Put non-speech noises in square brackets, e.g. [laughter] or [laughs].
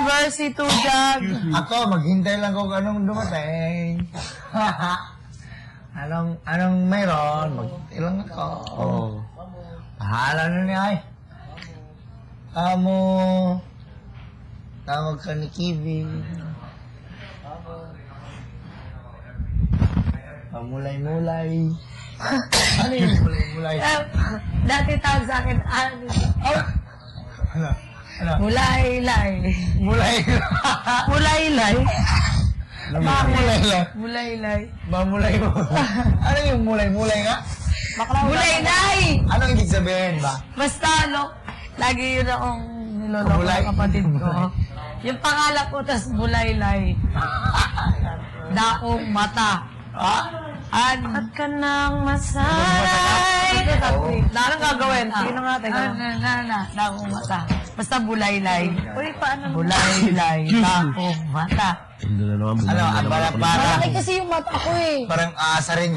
number si Tujag. Ako, maghintay lang kung anong dumating. [laughs] anong, anong mayroon? Maghintay lang ako. Oo. Bahala na niya ay. Amo. Tawag ka ni Kibi. Pamulay-mulay. [laughs] ano yung mulay-mulay? Dati tawag sa akin, ano, oh, Ano? Ano? mulay-lay. Mulay. Mulay-lay? Mamulay-mulay. Mulay-lay. Mamulay mo. [laughs] ano yung mulay-mulay nga? Mulay-lay! Ano ibig sabihin ba? Basta, no, lagi yun akong niloloko ng kapatid ko. Yung pangalan ko, tas bulay-lay. [laughs] Daong mata. Ah? An At ka nang masanay. Anong gagawin? Sige na nga, teka. Na, na, na, daong mata. Basta bulay-lay. Uy, paano? Bulay-lay, daong mata. Hindi na naman. Ano? Para, para, kasi yung mata ko eh. parang asa rin